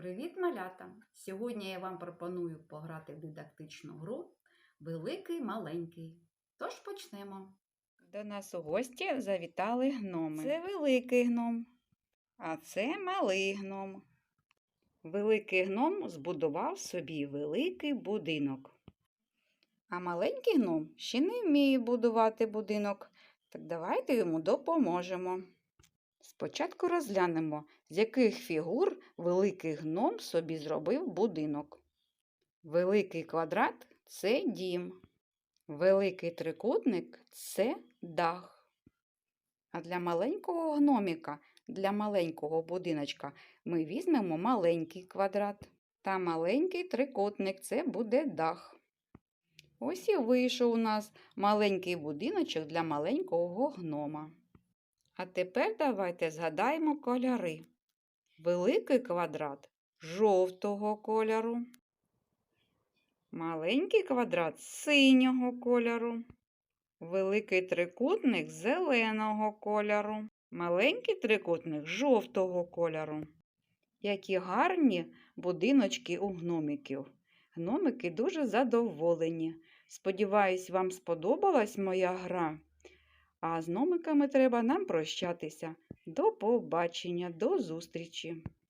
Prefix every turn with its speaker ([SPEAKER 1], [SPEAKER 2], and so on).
[SPEAKER 1] Привіт, малята! Сьогодні я вам пропоную пограти в дидактичну гру Великий маленький. Тож почнемо.
[SPEAKER 2] До нас у гості завітали гноми. Це великий гном, а це малий гном. Великий гном збудував собі великий будинок. А маленький гном ще не вміє будувати будинок, так давайте йому допоможемо. Спочатку розглянемо, з яких фігур великий гном собі зробив будинок. Великий квадрат це дім. Великий трикутник це дах. А для маленького гноміка, для маленького будиночка ми візьмемо маленький квадрат. Та маленький трикутник це буде дах. Ось і вийшов у нас маленький будиночок для маленького гнома. А тепер давайте згадаємо кольори. Великий квадрат жовтого кольору. Маленький квадрат синього кольору. Великий трикутник зеленого кольору. Маленький трикутник жовтого кольору. Які гарні будиночки у гномиків. Гномики дуже задоволені. Сподіваюсь, вам сподобалась моя гра. А з номиками треба нам прощатися. До побачення, до зустрічі!